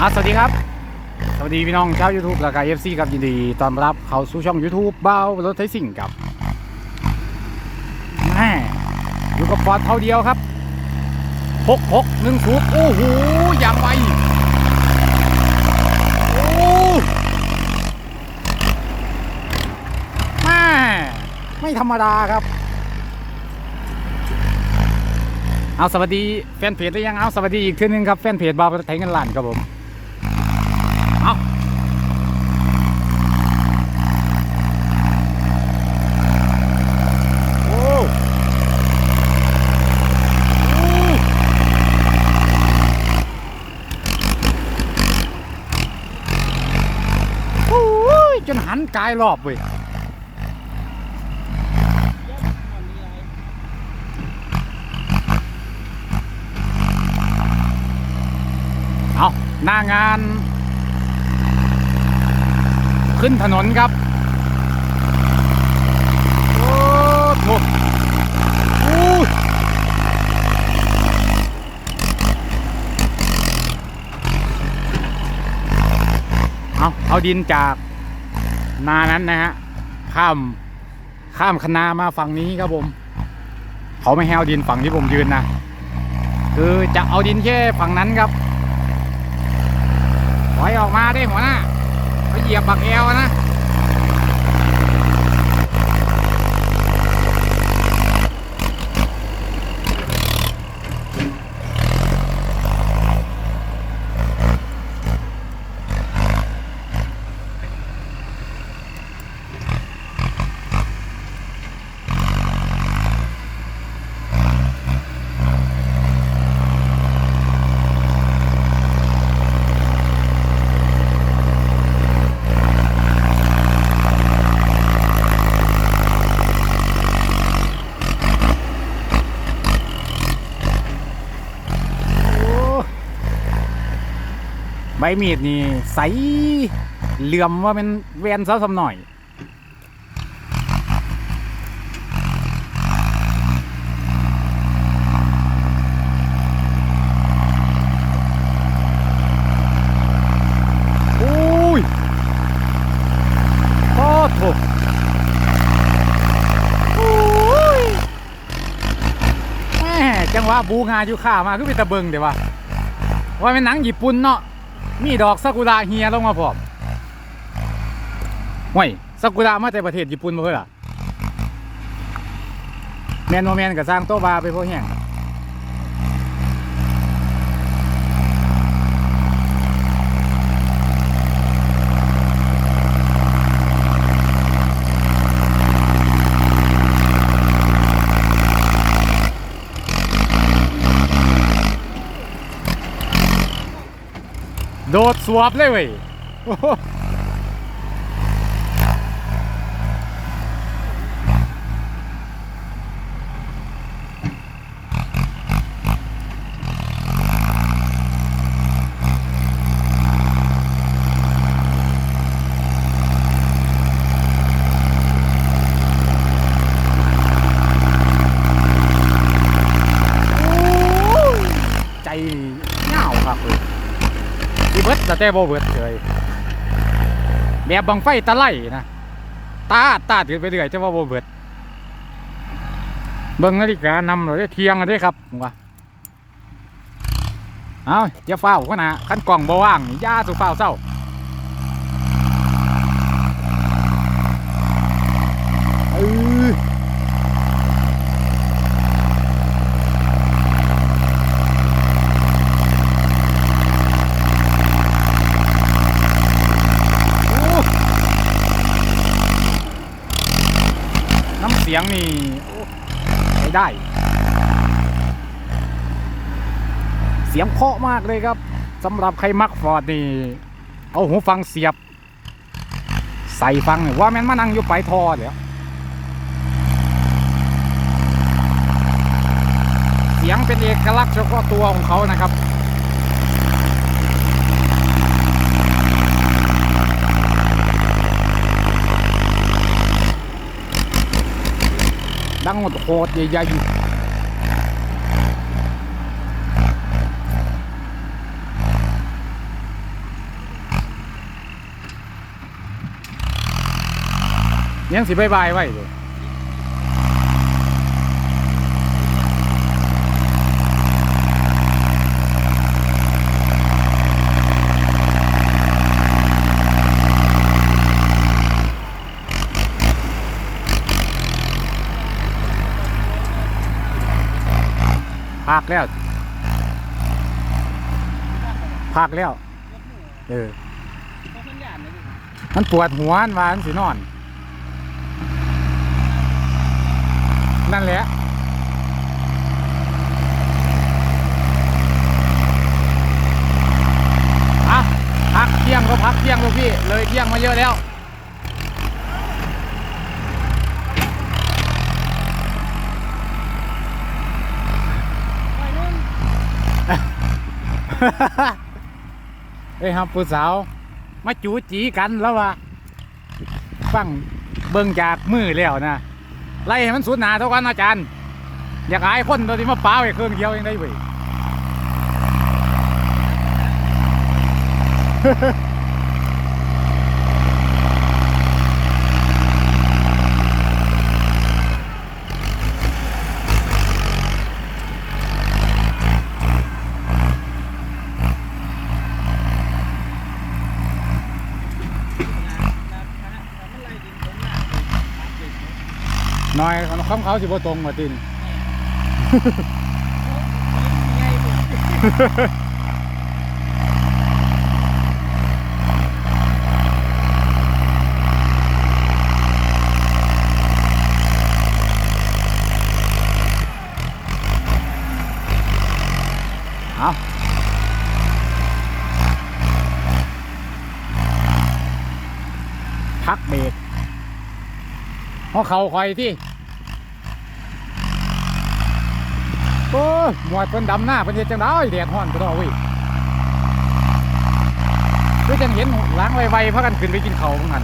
อะสวัสดีครับ สวัสดีพี่น้องชาว YouTube และกายเอฟซีครับยินดีต้อนรับเข้าสู่ช่อง YouTube เบ้ารถไทยสิ่งกับแม่อยู่กับฟอร์ดเท่าเดียวครับหกหกหนึ่งศูนย์โอ้โหอย่างไวโอ้แม่ไม่ธรรมดาครับเอาสวัสดีแฟนเพจได้ยังเอาสวัสดีอีกทีนึงครับแฟนเพจบาวไทยเงินล้านครับผม เอาโอ้โอ้โอ้ย จนหันกายรอบเว้ยเอาหน้างาน ขึ้นถนนครับ โอ้โหเอาเอาดินจาก นานั้นนะฮะข้ามข้ามคณามาฝั่งนี้ครับผม เขาไม่ให้เอาดินฝั่งที่ผมยืนนะคือจะเอาดินแค่ฝั่งนั้นครับถอยออกมาได้หัวหน้าเขาเหยียบบักแอวนะ มีดนี่ใสเหลื่อมว่าเป็นแวนซะสำหน่อยโอ้ยโอ้โถโอ้ยแม่จังหวะบูงาอยู่ข้ามาคือเป็นตะเบิงเดี๋ยววะว่าเป็นหนังญี่ปุ่นเนาะ มีดอกซากุระเฮียลงมาพร้อมห่วยซากุระมาแต่ประเทศญี่ปุ่นมาเพื่อล่ะแมนโมแมนกับสร้างโตะบาไปพวกแห้ง โดดสวบเลยเว้ยโอ้โหใจเหงาครับเลย ที่เบิด แต่บ่เบิดเลยแบบบังไฟตะไลนะตาตาดขึ้นไปเรื่อยจะว่าบ่เบิดเบิ้งนาฬิกานำเราได้เที่ยงแล้วเด้ครับผมว่าเอาอย่าเฝ้าขนาดคันกล่องบ่ว่างย่าสุเฝ้าเศร้าเออโอ้น้ำเสียงนี่โอ้ใช้ได้ เสียงเพราะมากเลยครับสำหรับใครมักฟอร์ดนี่ เอาหูฟังเสียบ ใส่ฟังว่าแม่นมานั่งอยู่ปลายทอเดี๋ยวเสียงเป็นเอกลักษณ์เฉพาะตัวของเขานะครับ ดังโหดใหญ่ๆยังสิบายบายไว้เลย พักแล้ว พักแล้ว เออ มันปวดหัวมันวามันสินอน นั่นแหละอะพักเที่ยงก็พักเที่ยงลูกพี่ เลยเที่ยงมาเยอะแล้ว ไปนู่น เอ้ยครับผู้สาว มาจูจีกันแล้ววะฟังเบิ่งจากมือแล้วนะไล่ให้มันสุดหนาเท่ากันอาจารย์ อยากอายคนตัวที่มาเป้าไอ้เครื่องเดียวเองได้เว้ย มันไล่ดินผมหน้าเลยปากเด็ก น้อยคำเขาสิบ่ตรงมาตินเอาพักเบรกเพราะเขาคอยที่ อ้ยหมวดเพิ่นดำหน้าเพิ่นเฮ็ดจังได๋แดดฮ้อนก็ดอเว้ยคือจังเห็นล้างไวๆพากันขึ้นไปกินเขาเหมือนกัน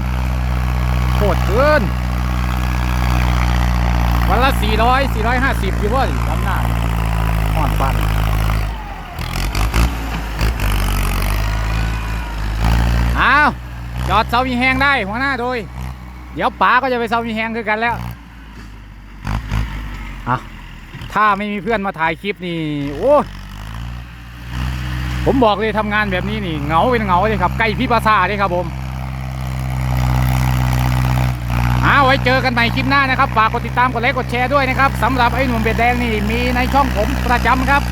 โคตรเกินวันละ 400 450อยู่บ่ดิดำหน้าฮ้อนปานอ้าวจอดเสามีแหงได้หัวหน้าโดย เดี๋ยวป๋าก็จะไปเสามีแหงคือกันแล้วอะ ถ้าไม่มีเพื่อนมาถ่ายคลิปนี่โอ้ผมบอกเลยทำงานแบบนี้นี่เหงาเป็นเหงาเลยครับใกล้พี่ภาษาเลยครับผมเอาไว้เจอกันใหม่คลิปหน้านะครับฝากกดติดตามกดไลค์กดแชร์ด้วยนะครับสำหรับไอ้หนุ่มเบ็ดแดงนี่มีในช่องผมประจำครับ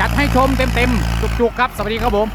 จัดให้ชมเต็มๆจุกๆครับ สวัสดีครับผม